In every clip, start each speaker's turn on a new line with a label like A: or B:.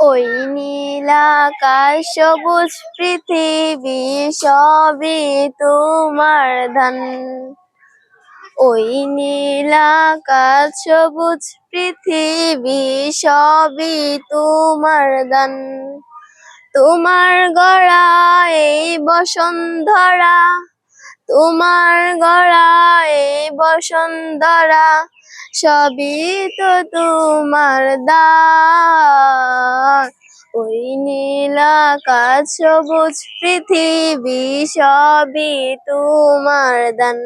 A: ওই নীলাকাশ সবুজ পৃথিবী, সবই তোমার দান ওই নীলাকাশ সবুজ পৃথিবী, সবই তোমার দান তোমার গড়া এই বসুন্ধরা, তোমার গড়া এই বসুন্ধরা, সবই তো তোমার দান ওই নীলাকাশ সবুজ পৃথিবী, সবই তোমার দান।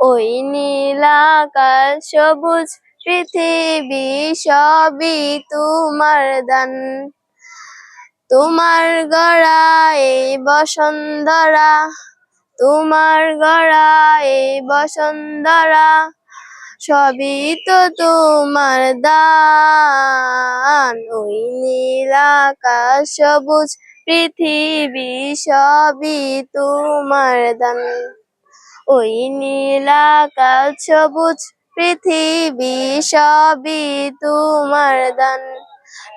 A: ওই নীলাকাশ সবুজ পৃথিবী, সবই তোমার দান। তোমার গড়া এই বসুন্ধরা, তোমার গড়া এই বসুন্ধরা সবই তো তোমার দান। ওই নীলাকাশ সবুজ পৃথিবী, সবই তোমার দান। ওই নীলাকাশ সবুজ পৃথিবী, সবই তোমার দান।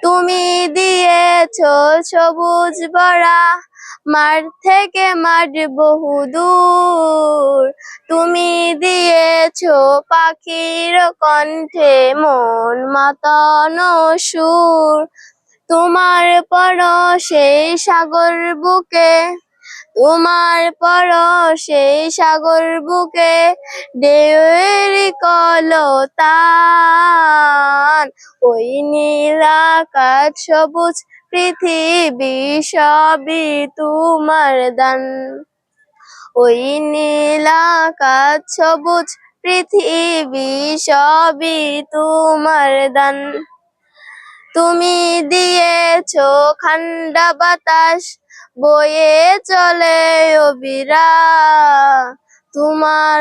A: তুমি দিয়েছ সবুজ ভরা মাঠ থেকে মাঠ বহু দূর। তুমি দিয়েছ পাখির কণ্ঠে মন মাতানো সুর। তোমার পর সেই সাগর বুকে, তোমার পর সেই সাগর বুকে, ঢেউয়ের কলতান ওই নীল আকাশ সবুজ পৃথিবী সবই তোমার দান। ওই নীল আকাশ সবুজ পৃথিবী সবই তোমার দান। তুমি দিয়েছ খান্ডা বাতাস, বয়ে চলে অবিরা। তোমার